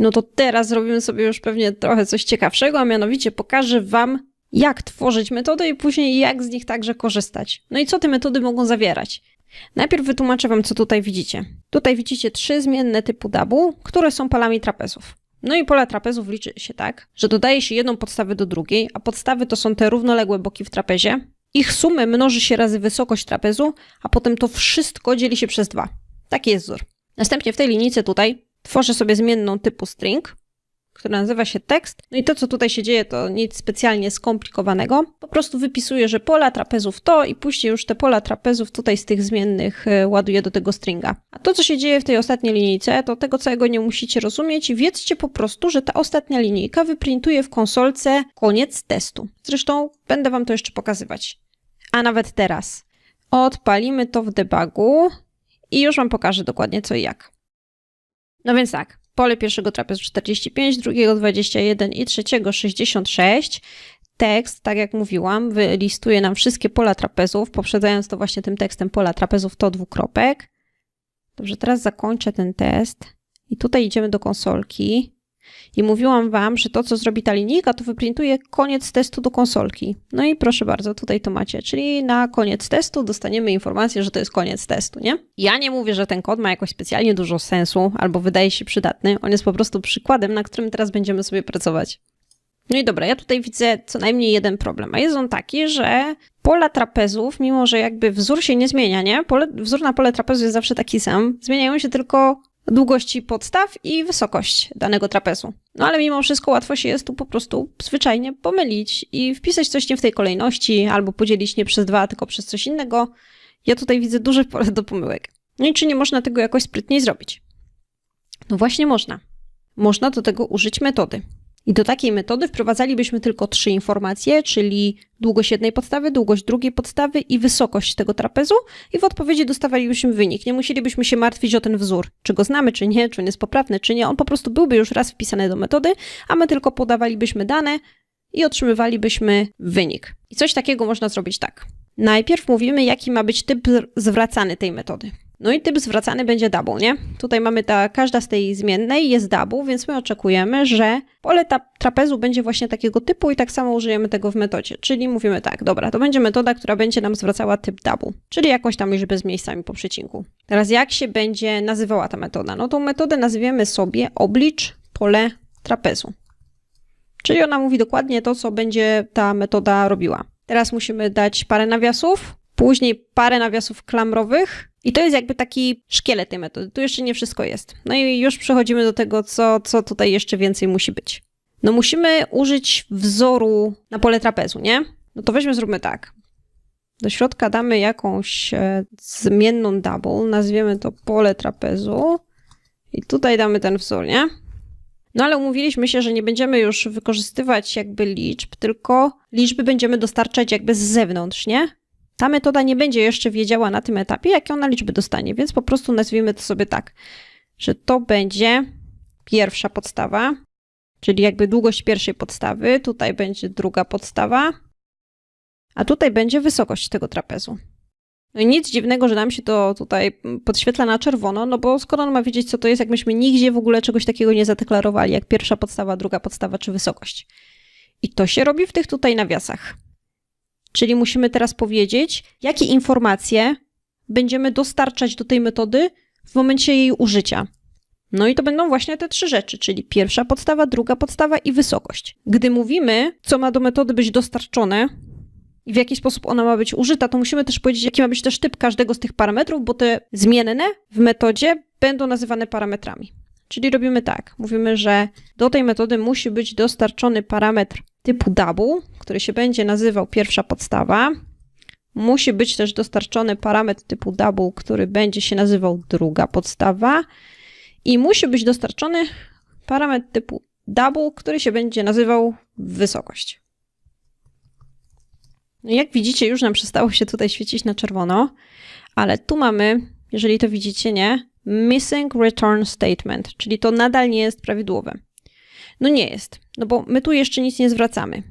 No to teraz zrobimy sobie już pewnie trochę coś ciekawszego, a mianowicie pokażę Wam, jak tworzyć metody i później jak z nich także korzystać. No i co te metody mogą zawierać? Najpierw wytłumaczę Wam, co tutaj widzicie. Tutaj widzicie trzy zmienne typu double, które są polami trapezów. No i pola trapezów liczy się tak, że dodaje się jedną podstawę do drugiej, a podstawy to są te równoległe boki w trapezie. Ich sumę mnoży się razy wysokość trapezu, a potem to wszystko dzieli się przez dwa. Taki jest wzór. Następnie w tej linijce tutaj tworzę sobie zmienną typu string, która nazywa się tekst. No i to, co tutaj się dzieje, to nic specjalnie skomplikowanego. Po prostu wypisuję, że pola trapezów to i później już te pola trapezów tutaj z tych zmiennych e, ładuję do tego stringa. A to, co się dzieje w tej ostatniej linijce, to tego całego nie musicie rozumieć i wiedzcie po prostu, że ta ostatnia linijka wyprintuje w konsolce koniec testu. Zresztą będę wam to jeszcze pokazywać. A nawet teraz. Odpalimy to w debugu i już wam pokażę dokładnie co i jak. No więc tak, pole pierwszego trapezu 45, drugiego 21 i trzeciego 66. Tekst, tak jak mówiłam, wylistuje nam wszystkie pola trapezów, poprzedzając to właśnie tym tekstem pola trapezów to dwukropek. Dobrze, teraz zakończę ten test i tutaj idziemy do konsolki. I mówiłam Wam, że to, co zrobi ta linijka, to wyprintuje koniec testu do konsolki. No i proszę bardzo, tutaj to macie. Czyli na koniec testu dostaniemy informację, że to jest koniec testu, nie? Ja nie mówię, że ten kod ma jakoś specjalnie dużo sensu albo wydaje się przydatny. On jest po prostu przykładem, na którym teraz będziemy sobie pracować. No i dobra, ja tutaj widzę co najmniej jeden problem, a jest on taki, że pola trapezów, mimo że jakby wzór się nie zmienia, nie? Pole, wzór na pole trapezu jest zawsze taki sam, zmieniają się tylko długości podstaw i wysokość danego trapezu. No ale mimo wszystko łatwo się jest tu po prostu zwyczajnie pomylić i wpisać coś nie w tej kolejności, albo podzielić nie przez dwa, tylko przez coś innego. Ja tutaj widzę duże pole do pomyłek. No i czy nie można tego jakoś sprytniej zrobić? No właśnie można. Można do tego użyć metody. I do takiej metody wprowadzalibyśmy tylko trzy informacje, czyli długość jednej podstawy, długość drugiej podstawy i wysokość tego trapezu i w odpowiedzi dostawalibyśmy wynik. Nie musielibyśmy się martwić o ten wzór, czy go znamy, czy nie, czy on jest poprawny, czy nie. On po prostu byłby już raz wpisany do metody, a my tylko podawalibyśmy dane i otrzymywalibyśmy wynik. I coś takiego można zrobić tak. Najpierw mówimy, jaki ma być typ zwracany tej metody. No i typ zwracany będzie double, nie? Tutaj mamy ta, każda z tej zmiennej jest double, więc my oczekujemy, że pole ta, trapezu będzie właśnie takiego typu i tak samo użyjemy tego w metodzie. Czyli mówimy tak, dobra, to będzie metoda, która będzie nam zwracała typ double, czyli jakąś tam liczbę z miejscami po przecinku. Teraz jak się będzie nazywała ta metoda? No tą metodę nazwiemy sobie oblicz pole trapezu. Czyli ona mówi dokładnie to, co będzie ta metoda robiła. Teraz musimy dać parę nawiasów, później parę nawiasów klamrowych, i to jest jakby taki szkielet tej metody. Tu jeszcze nie wszystko jest. No i już przechodzimy do tego, co, co tutaj jeszcze więcej musi być. No musimy użyć wzoru na pole trapezu, nie? No to weźmy, zróbmy tak. Do środka damy jakąś e, zmienną double, nazwiemy to pole trapezu i tutaj damy ten wzór, nie? No ale umówiliśmy się, że nie będziemy już wykorzystywać jakby liczb, tylko liczby będziemy dostarczać jakby z zewnątrz, nie? Ta metoda nie będzie jeszcze wiedziała na tym etapie, jakie ona liczby dostanie, więc po prostu nazwijmy to sobie tak, że to będzie pierwsza podstawa, czyli jakby długość pierwszej podstawy, tutaj będzie druga podstawa, a tutaj będzie wysokość tego trapezu. No i nic dziwnego, że nam się to tutaj podświetla na czerwono, no bo skoro on ma wiedzieć, co to jest, jak myśmy nigdzie w ogóle czegoś takiego nie zadeklarowali, jak pierwsza podstawa, druga podstawa czy wysokość. I to się robi w tych tutaj nawiasach. Czyli musimy teraz powiedzieć, jakie informacje będziemy dostarczać do tej metody w momencie jej użycia. No i to będą właśnie te trzy rzeczy, czyli pierwsza podstawa, druga podstawa i wysokość. Gdy mówimy, co ma do metody być dostarczone i w jaki sposób ona ma być użyta, to musimy też powiedzieć, jaki ma być też typ każdego z tych parametrów, bo te zmienne w metodzie będą nazywane parametrami. Czyli robimy tak, mówimy, że do tej metody musi być dostarczony parametr typu double, który się będzie nazywał pierwsza podstawa. Musi być też dostarczony parametr typu double, który będzie się nazywał druga podstawa. I musi być dostarczony parametr typu double, który się będzie nazywał wysokość. No jak widzicie, już nam przestało się tutaj świecić na czerwono, ale tu mamy, jeżeli to widzicie, nie, missing return statement, czyli to nadal nie jest prawidłowe. No nie jest, no bo my tu jeszcze nic nie zwracamy.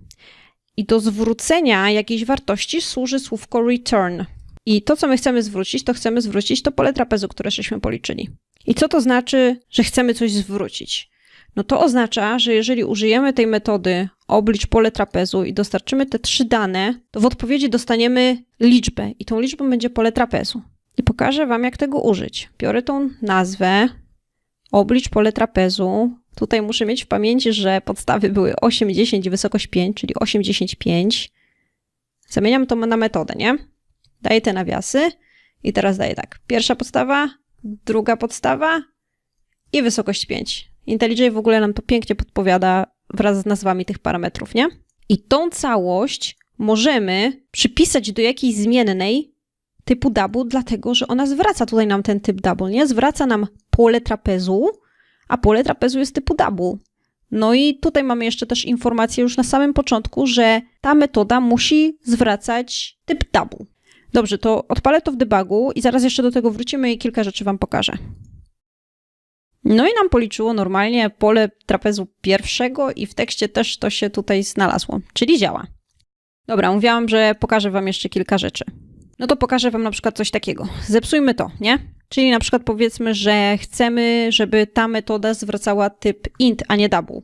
I do zwrócenia jakiejś wartości służy słówko return. I to, co my chcemy zwrócić, to chcemy zwrócić to pole trapezu, które żeśmy policzyli. I co to znaczy, że chcemy coś zwrócić? no to oznacza, że jeżeli użyjemy tej metody oblicz pole trapezu i dostarczymy te trzy dane, to w odpowiedzi dostaniemy liczbę i tą liczbą będzie pole trapezu. I pokażę Wam, jak tego użyć. Biorę tą nazwę, oblicz pole trapezu. Tutaj muszę mieć w pamięci, że podstawy były 8, 10 i wysokość 5, czyli 8, 10, 5. Zamieniam to na metodę, nie? Daję te nawiasy i teraz daję tak. Pierwsza podstawa, druga podstawa i wysokość 5. IntelliJ w ogóle nam to pięknie podpowiada wraz z nazwami tych parametrów, nie? I tą całość możemy przypisać do jakiejś zmiennej typu double, dlatego że ona zwraca tutaj nam ten typ double, nie? Zwraca nam pole trapezu, a pole trapezu jest typu double. No i tutaj mamy jeszcze też informację już na samym początku, że ta metoda musi zwracać typ double. Dobrze, to odpalę to w debugu i zaraz jeszcze do tego wrócimy i kilka rzeczy Wam pokażę. No i nam policzyło normalnie pole trapezu pierwszego i w tekście też to się tutaj znalazło, czyli działa. Dobra, mówiłam, że pokażę Wam jeszcze kilka rzeczy. No to pokażę Wam na przykład coś takiego. Zepsujmy to, nie? Czyli na przykład powiedzmy, że chcemy, żeby ta metoda zwracała typ int, a nie double.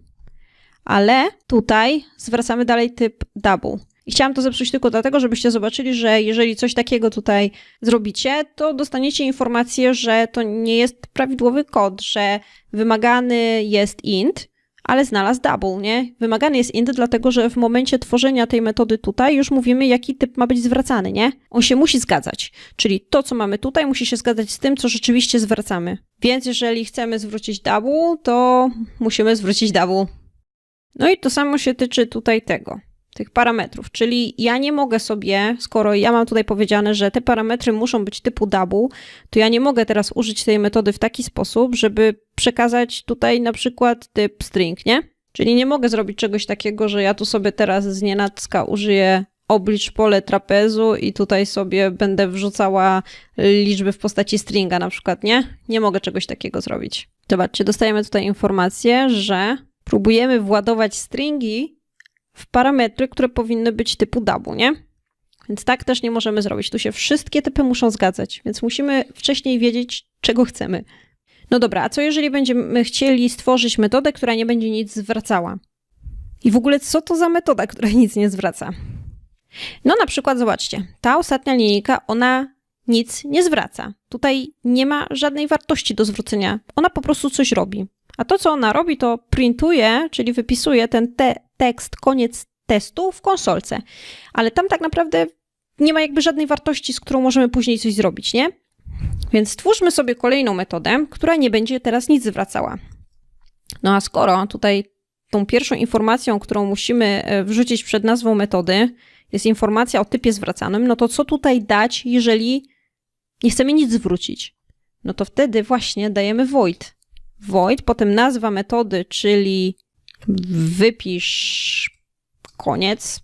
Ale tutaj zwracamy dalej typ double. I chciałam to zepsuć tylko dlatego, żebyście zobaczyli, że jeżeli coś takiego tutaj zrobicie, to dostaniecie informację, że to nie jest prawidłowy kod, że wymagany jest int, ale znalazł double, nie? Wymagany jest int, dlatego że w momencie tworzenia tej metody tutaj już mówimy, jaki typ ma być zwracany, nie? On się musi zgadzać. Czyli to, co mamy tutaj, musi się zgadzać z tym, co rzeczywiście zwracamy. Więc jeżeli chcemy zwrócić double, to musimy zwrócić double. No i to samo się tyczy tutaj tego tych parametrów, czyli ja nie mogę sobie, skoro ja mam tutaj powiedziane, że te parametry muszą być typu double, to ja nie mogę teraz użyć tej metody w taki sposób, żeby przekazać tutaj na przykład typ string, nie? Czyli nie mogę zrobić czegoś takiego, że ja tu sobie teraz z nienacka użyję oblicz pole trapezu i tutaj sobie będę wrzucała liczby w postaci stringa na przykład, nie? Nie mogę czegoś takiego zrobić. Zobaczcie, dostajemy tutaj informację, że próbujemy władować stringi w parametry, które powinny być typu double, nie? Więc tak też nie możemy zrobić. Tu się wszystkie typy muszą zgadzać, więc musimy wcześniej wiedzieć, czego chcemy. No dobra, a co jeżeli będziemy chcieli stworzyć metodę, która nie będzie nic zwracała? I w ogóle co to za metoda, która nic nie zwraca? No na przykład zobaczcie, ta ostatnia linijka, ona nic nie zwraca. Tutaj nie ma żadnej wartości do zwrócenia. Ona po prostu coś robi. A to, co ona robi, to printuje, czyli wypisuje ten te tekst, koniec testu w konsolce. Ale tam tak naprawdę nie ma jakby żadnej wartości, z którą możemy później coś zrobić, nie? Więc stwórzmy sobie kolejną metodę, która nie będzie teraz nic zwracała. No a skoro tutaj tą pierwszą informacją, którą musimy e, wrzucić przed nazwą metody, jest informacja o typie zwracanym, no to co tutaj dać, jeżeli nie chcemy nic zwrócić? No to wtedy właśnie dajemy void. Void, potem nazwa metody, czyli wypisz koniec.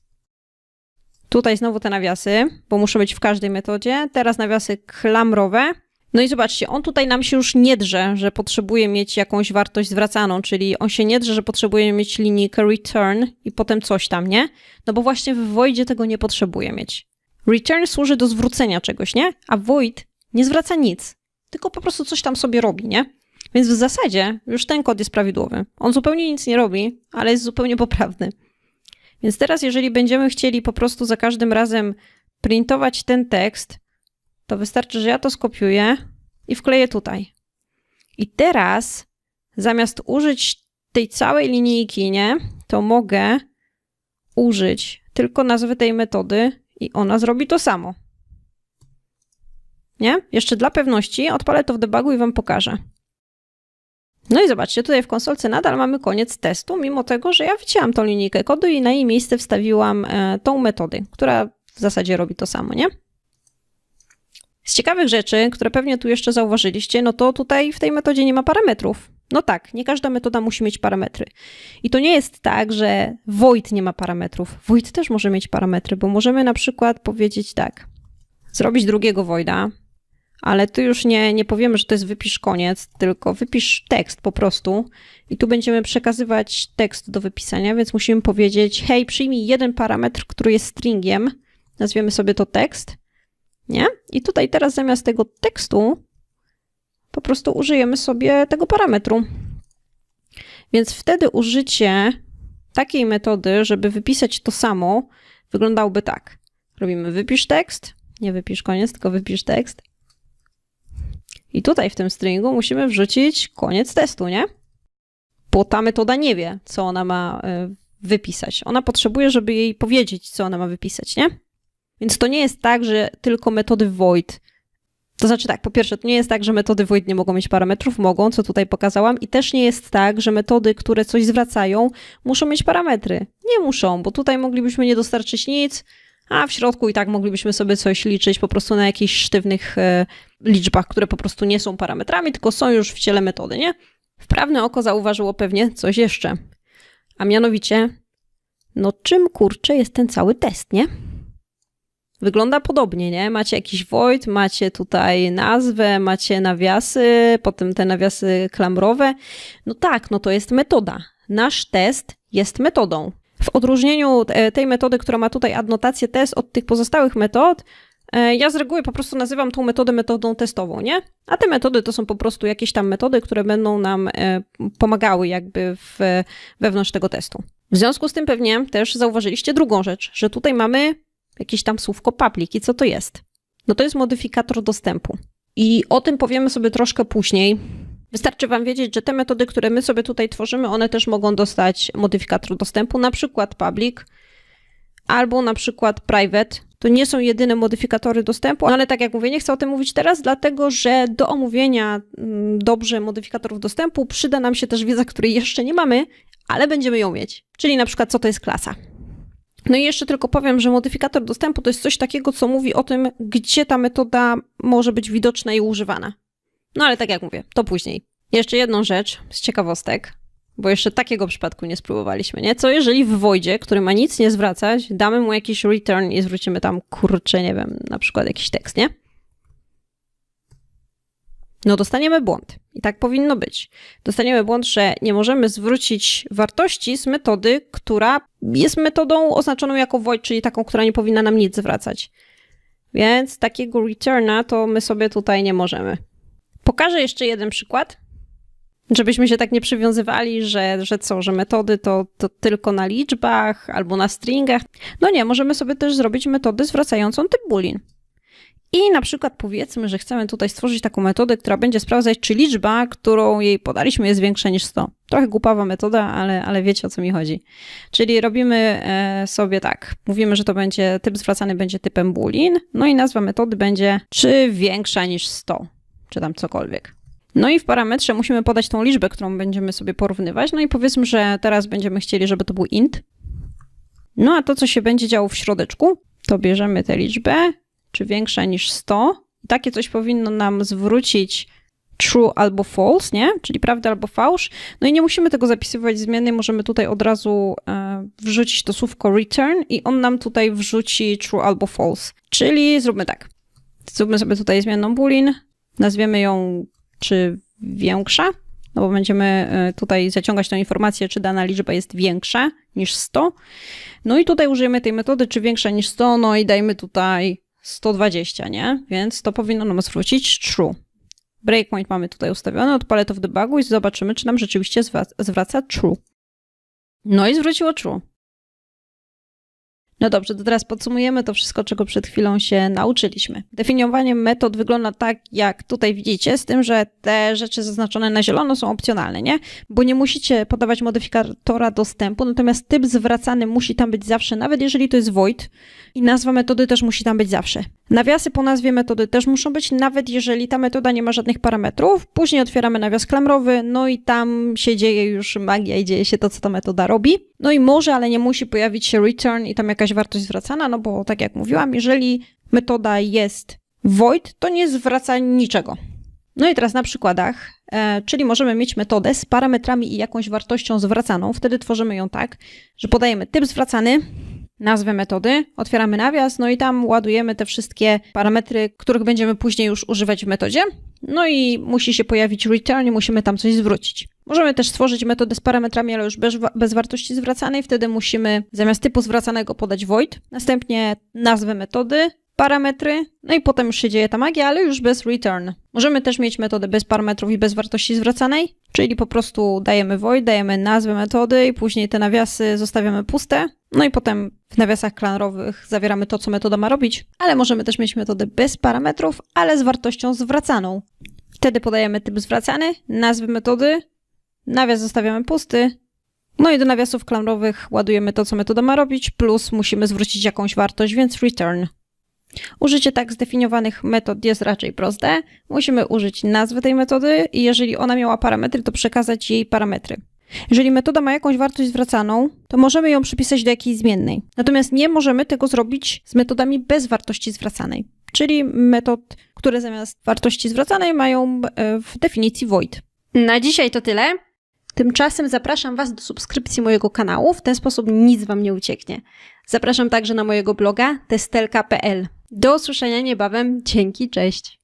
Tutaj znowu te nawiasy, bo muszą być w każdej metodzie. Teraz nawiasy klamrowe. No i zobaczcie, on tutaj nam się już nie drze, że potrzebuje mieć jakąś wartość zwracaną, czyli on się nie drze, że potrzebuje mieć linijkę return i potem coś tam, nie? No bo właśnie w voidzie tego nie potrzebuje mieć. Return służy do zwrócenia czegoś, nie? A void nie zwraca nic, tylko po prostu coś tam sobie robi, nie? Więc w zasadzie już ten kod jest prawidłowy. On zupełnie nic nie robi, ale jest zupełnie poprawny. Więc teraz, jeżeli będziemy chcieli po prostu za każdym razem printować ten tekst, to wystarczy, że ja to skopiuję i wkleję tutaj. I teraz, zamiast użyć tej całej linijki, nie, to mogę użyć tylko nazwy tej metody i ona zrobi to samo. Nie? Jeszcze dla pewności odpalę to w debugu i wam pokażę. No i zobaczcie, tutaj w konsolce nadal mamy koniec testu, mimo tego, że ja wycięłam tą linijkę kodu i na jej miejsce wstawiłam e, tą metodę, która w zasadzie robi to samo, nie? Z ciekawych rzeczy, które pewnie tu jeszcze zauważyliście, no to tutaj w tej metodzie nie ma parametrów. No tak, nie każda metoda musi mieć parametry. I to nie jest tak, że void nie ma parametrów. Void też może mieć parametry, bo możemy na przykład powiedzieć tak. Zrobić drugiego voida, ale tu już nie, nie powiemy, że to jest wypisz koniec, tylko wypisz tekst po prostu i tu będziemy przekazywać tekst do wypisania, więc musimy powiedzieć, hej, przyjmij jeden parametr, który jest stringiem, nazwiemy sobie to tekst, nie? I tutaj teraz zamiast tego tekstu po prostu użyjemy sobie tego parametru. Więc wtedy użycie takiej metody, żeby wypisać to samo, wyglądałoby tak. Robimy wypisz tekst, nie wypisz koniec, tylko wypisz tekst. I tutaj w tym stringu musimy wrzucić koniec testu, nie? Bo ta metoda nie wie, co ona ma y, wypisać. Ona potrzebuje, żeby jej powiedzieć, co ona ma wypisać, nie? Więc to nie jest tak, że tylko metody void. To znaczy tak, po pierwsze, to nie jest tak, że metody void nie mogą mieć parametrów, mogą, co tutaj pokazałam, i też nie jest tak, że metody, które coś zwracają, muszą mieć parametry. Nie muszą, bo tutaj moglibyśmy nie dostarczyć nic, a w środku i tak moglibyśmy sobie coś liczyć po prostu na jakichś sztywnych e, liczbach, które po prostu nie są parametrami, tylko są już w ciele metody, nie? Wprawne oko zauważyło pewnie coś jeszcze. A mianowicie, no czym kurczę jest ten cały test, nie? Wygląda podobnie, nie? Macie jakiś void, macie tutaj nazwę, macie nawiasy, potem te nawiasy klamrowe. No tak, no to jest metoda. Nasz test jest metodą. W odróżnieniu e, tej metody, która ma tutaj adnotację test od tych pozostałych metod, e, ja z reguły po prostu nazywam tą metodę metodą testową, nie? A te metody to są po prostu jakieś tam metody, które będą nam e, pomagały jakby w, wewnątrz tego testu. W związku z tym pewnie też zauważyliście drugą rzecz, że tutaj mamy jakieś tam słówko public. I co to jest? No to jest modyfikator dostępu. I o tym powiemy sobie troszkę później. Wystarczy Wam wiedzieć, że te metody, które my sobie tutaj tworzymy, one też mogą dostać modyfikator dostępu, na przykład public albo na przykład private. To nie są jedyne modyfikatory dostępu, ale tak jak mówię, nie chcę o tym mówić teraz, dlatego że do omówienia mm, dobrze modyfikatorów dostępu przyda nam się też wiedza, której jeszcze nie mamy, ale będziemy ją mieć. Czyli na przykład co to jest klasa. No i jeszcze tylko powiem, że modyfikator dostępu to jest coś takiego, co mówi o tym, gdzie ta metoda może być widoczna i używana. No ale tak jak mówię, to później. Jeszcze jedną rzecz z ciekawostek, bo jeszcze takiego przypadku nie spróbowaliśmy, nie? Co jeżeli w Voidzie, który ma nic nie zwracać, damy mu jakiś return i zwrócimy tam, kurczę, nie wiem, na przykład jakiś tekst, nie? no dostaniemy błąd. I tak powinno być. Dostaniemy błąd, że nie możemy zwrócić wartości z metody, która jest metodą oznaczoną jako void, czyli taką, która nie powinna nam nic zwracać. Więc takiego returna to my sobie tutaj nie możemy. Pokażę jeszcze jeden przykład, żebyśmy się tak nie przywiązywali, że, że co, że metody to, to tylko na liczbach albo na stringach. No nie, możemy sobie też zrobić metodę zwracającą typ boolean. I na przykład powiedzmy, że chcemy tutaj stworzyć taką metodę, która będzie sprawdzać, czy liczba, którą jej podaliśmy, jest większa niż 100. Trochę głupawa metoda, ale, ale wiecie o co mi chodzi. Czyli robimy e, sobie tak, mówimy, że to będzie, typ zwracany będzie typem boolean, no i nazwa metody będzie czy większa niż 100, czy tam cokolwiek. No i w parametrze musimy podać tą liczbę, którą będziemy sobie porównywać. No i powiedzmy, że teraz będziemy chcieli, żeby to był int. No a to, co się będzie działo w środeczku, to bierzemy tę liczbę, czy większa niż 100. I takie coś powinno nam zwrócić true albo false, nie? Czyli prawda albo fałsz. No i nie musimy tego zapisywać zmiennej, możemy tutaj od razu e, wrzucić to słówko return i on nam tutaj wrzuci true albo false. Czyli zróbmy tak. Zróbmy sobie tutaj zmienną boolean, nazwiemy ją czy większa, no bo będziemy e, tutaj zaciągać tą informację, czy dana liczba jest większa niż 100. No i tutaj użyjemy tej metody, czy większa niż 100, no i dajmy tutaj 120, nie? Więc to powinno nam zwrócić true. Breakpoint mamy tutaj ustawiony, odpalę to w debugu i zobaczymy, czy nam rzeczywiście zwraca true. No i zwróciło true. No dobrze, to teraz podsumujemy to wszystko, czego przed chwilą się nauczyliśmy. Definiowanie metod wygląda tak, jak tutaj widzicie, z tym, że te rzeczy zaznaczone na zielono są opcjonalne, nie? Bo nie musicie podawać modyfikatora dostępu, natomiast typ zwracany musi tam być zawsze, nawet jeżeli to jest void i nazwa metody też musi tam być zawsze. Nawiasy po nazwie metody też muszą być, nawet jeżeli ta metoda nie ma żadnych parametrów. Później otwieramy nawias klamrowy, no i tam się dzieje już magia i dzieje się to, co ta metoda robi. No i może, ale nie musi pojawić się return i tam jakaś wartość zwracana, no bo tak jak mówiłam, jeżeli metoda jest void, to nie zwraca niczego. No i teraz na przykładach, e, czyli możemy mieć metodę z parametrami i jakąś wartością zwracaną. Wtedy tworzymy ją tak, że podajemy typ zwracany, nazwę metody, otwieramy nawias, no i tam ładujemy te wszystkie parametry, których będziemy później już używać w metodzie. No i musi się pojawić return musimy tam coś zwrócić. Możemy też stworzyć metodę z parametrami, ale już bez, bez wartości zwracanej. Wtedy musimy zamiast typu zwracanego podać void, następnie nazwę metody, parametry, no i potem już się dzieje ta magia, ale już bez return. Możemy też mieć metodę bez parametrów i bez wartości zwracanej, czyli po prostu dajemy void, dajemy nazwę metody i później te nawiasy zostawiamy puste, no i potem w nawiasach klarowych zawieramy to, co metoda ma robić, ale możemy też mieć metodę bez parametrów, ale z wartością zwracaną. Wtedy podajemy typ zwracany, nazwy metody, nawias zostawiamy pusty, no i do nawiasów klarowych ładujemy to, co metoda ma robić, plus musimy zwrócić jakąś wartość, więc return. Użycie tak zdefiniowanych metod jest raczej proste. Musimy użyć nazwy tej metody i jeżeli ona miała parametry, to przekazać jej parametry. Jeżeli metoda ma jakąś wartość zwracaną, to możemy ją przypisać do jakiejś zmiennej. Natomiast nie możemy tego zrobić z metodami bez wartości zwracanej, czyli metod, które zamiast wartości zwracanej mają e, w definicji void. Na dzisiaj to tyle. Tymczasem zapraszam Was do subskrypcji mojego kanału, w ten sposób nic Wam nie ucieknie. Zapraszam także na mojego bloga testelka.pl. Do usłyszenia niebawem, dzięki, cześć!